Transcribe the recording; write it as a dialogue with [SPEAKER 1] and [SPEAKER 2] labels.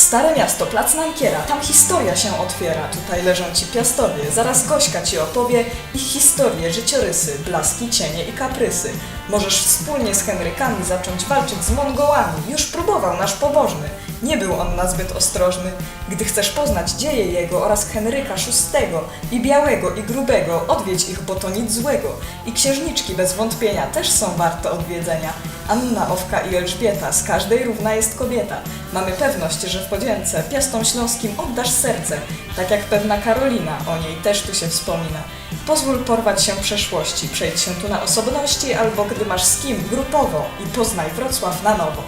[SPEAKER 1] Stare miasto, plac Nankiera, tam historia się otwiera. Tutaj leżą ci piastowie, zaraz Gośka ci opowie ich historię, życiorysy, blaski, cienie i kaprysy. Możesz wspólnie z Henrykami zacząć walczyć z Mongołami. Już próbował nasz pobożny. Nie był on nazbyt ostrożny. Gdy chcesz poznać dzieje jego oraz Henryka VI i białego i grubego, odwiedź ich, bo to nic złego. I księżniczki bez wątpienia też są warte odwiedzenia. Anna, Owka i Elżbieta, z każdej równa jest kobieta. Mamy pewność, że w podzięce piastom śląskim oddasz serce, tak jak pewna Karolina, o niej też tu się wspomina. Pozwól porwać się przeszłości, przejdź się tu na osobności, albo gdy masz z kim, grupowo i poznaj Wrocław na nowo.